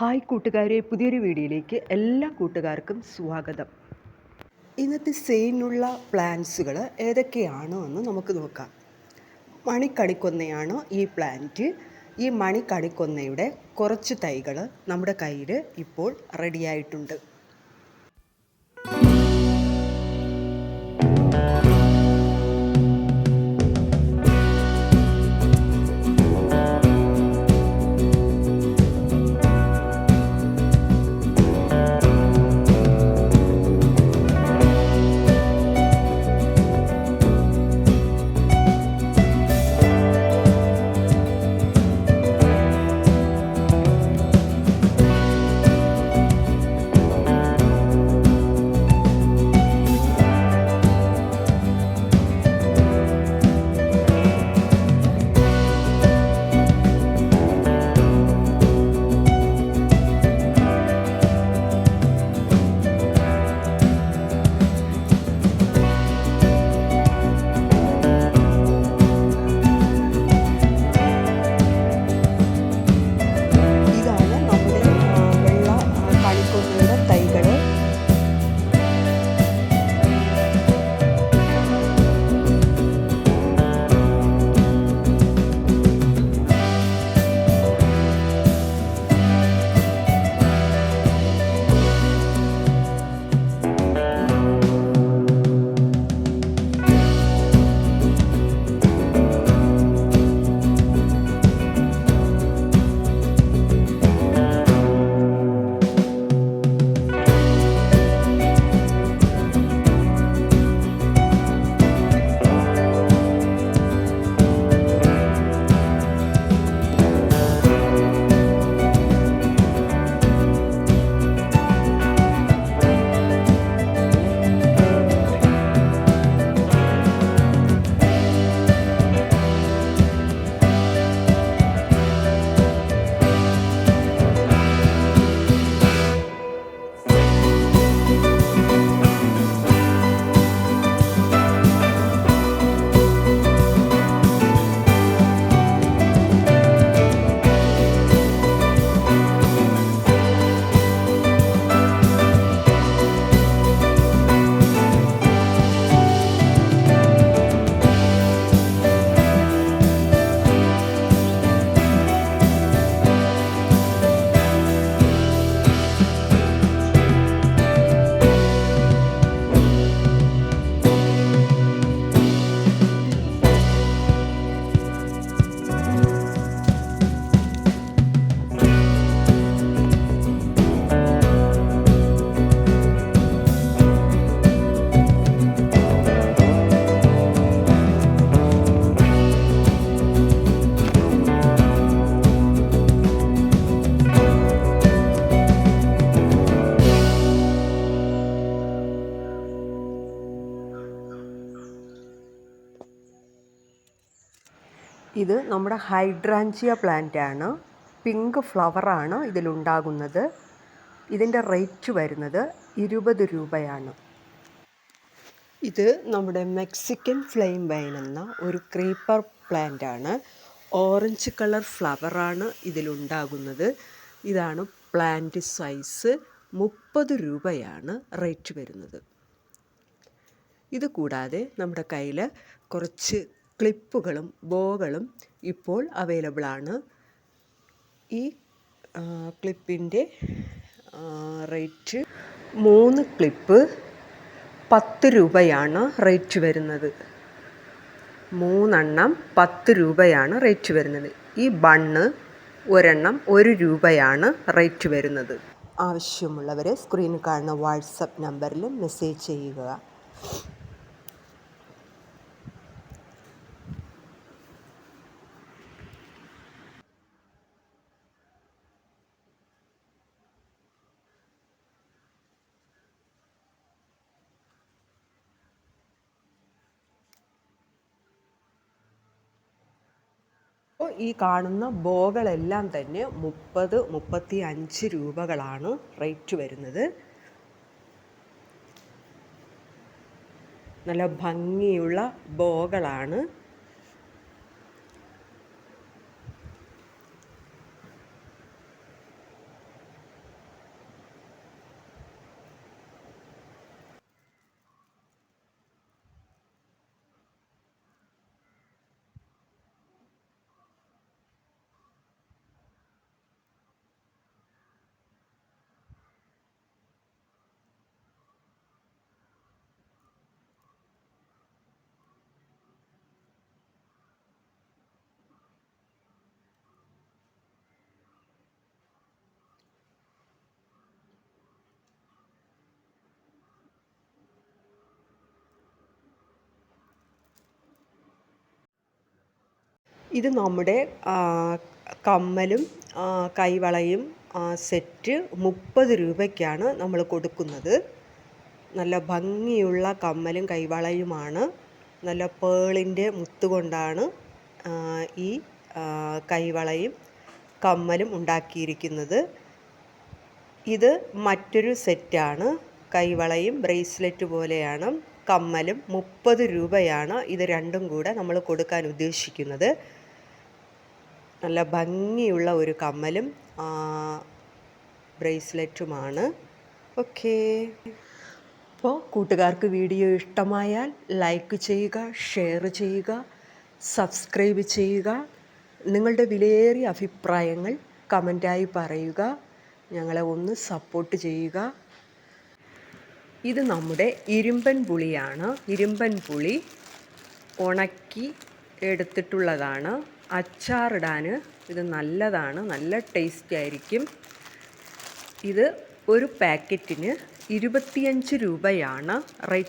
Hi കൂട്ടുകാരെ പുതിയൊരു വീഡിയോയിലേക്ക് എല്ലാ കൂട്ടുകാർക്കും സ്വാഗതം. ഇന്നത്തെ സെയിലിനുള്ള പ്ലാന്റ്സുകൾ ഏതൊക്കെയാണോ എന്ന് നമുക്ക് നോക്കാം. മണിക്കണിക്കൊന്നയാണ് ഈ പ്ലാന്റ്. ഈ മണിക്കണിക്കൊന്നയുടെ കുറച്ച് തൈകൾ നമ്മുടെ കയ്യിൽ ഇപ്പോൾ റെഡിയായിട്ടുണ്ട് ഇത് നമ്മുടെ ഹൈഡ്രാഞ്ചിയ പ്ലാന്റ് ആണ് പിങ്ക് ഫ്ലവറാണ് ഇതിലുണ്ടാകുന്നത്. ഇതിന്റെ റേറ്റ് വരുന്നത് ഇരുപത് രൂപയാണ്. ഇത് നമ്മുടെ മെക്സിക്കൻ ഫ്ലെയിം വൈൻ എന്ന ഒരു ക്രീപ്പർ പ്ലാന്റ് ആണ് ഓറഞ്ച് കളർ ഫ്ലവറാണ് ഇതിലുണ്ടാകുന്നത്. ഇതാണ് പ്ലാന്റ് സൈസ് മുപ്പത് രൂപയാണ് റേറ്റ് വരുന്നത്. ഇത് കൂടാതെ നമ്മുടെ കയ്യിൽ കുറച്ച് ക്ലിപ്പുകളും ബോകളും ഇപ്പോൾ അവൈലബിൾ ആണ് ഈ ക്ലിപ്പിന്റെ റേറ്റ് മൂന്ന് ക്ലിപ്പ് പത്ത് രൂപയാണ് റേറ്റ് വരുന്നത്. മൂന്നെണ്ണം പത്ത് രൂപയാണ് റേറ്റ് വരുന്നത്. ഈ ബണ്ണ് ഒരെണ്ണം ഒരു രൂപയാണ് റേറ്റ് വരുന്നത്. ആവശ്യമുള്ളവരെ സ്ക്രീനിൽ കാണുന്ന വാട്സപ്പ് നമ്പറിൽ മെസ്സേജ് ചെയ്യുക. അപ്പോൾ ഈ കാണുന്ന ബോകളെല്ലാം തന്നെ മുപ്പത് മുപ്പത്തി അഞ്ച് രൂപകളാണ് റേറ്റ് വരുന്നത്. നല്ല ഭംഗിയുള്ള ബോകളാണ്. ഇത് നമ്മുടെ കമ്മലും കൈവളയും സെറ്റ് മുപ്പത് രൂപയ്ക്കാണ് നമ്മൾ കൊടുക്കുന്നത്. നല്ല ഭംഗിയുള്ള കമ്മലും കൈവളയുമാണ്. നല്ല പേളിന്റെ മുത്തുകൊണ്ടാണ് ഈ കൈവളയും കമ്മലും ഉണ്ടാക്കിയിരിക്കുന്നത്. ഇത് മറ്റൊരു സെറ്റാണ്. കൈവളയും ബ്രേസ്ലെറ്റ് പോലെയാണ്. കമ്മലും മുപ്പത് രൂപയാണ്. ഇത് രണ്ടും കൂടെ നമ്മൾ കൊടുക്കാൻ ഉദ്ദേശിക്കുന്നത്. നല്ല ഭംഗിയുള്ള ഒരു കമ്മലും ബ്രേസ്ലെറ്റുമാണ്. ഓക്കേ. അപ്പോൾ കൂട്ടുകാർക്ക് വീഡിയോ ഇഷ്ടമായാൽ ലൈക്ക് ചെയ്യുക ഷെയർ ചെയ്യുക സബ്സ്ക്രൈബ് ചെയ്യുക. നിങ്ങളുടെ വിലയേറിയ അഭിപ്രായങ്ങൾ കമന്റായി പറയുക. ഞങ്ങളെ ഒന്ന് സപ്പോർട്ട് ചെയ്യുക. ഇത് നമ്മുടെ ഇരുമ്പൻ പുളിയാണ്. ഇരുമ്പൻ പുളി ഉണക്കി എടുത്തിട്ടുള്ളതാണ്. അച്ചാറിടാൻ ഇത് നല്ലതാണ് നല്ല ടേസ്റ്റ് ആയിരിക്കും. ഇത് ഒരു പാക്കറ്റിന് ഇരുപത്തിയഞ്ച് രൂപയാണ് റേറ്റ്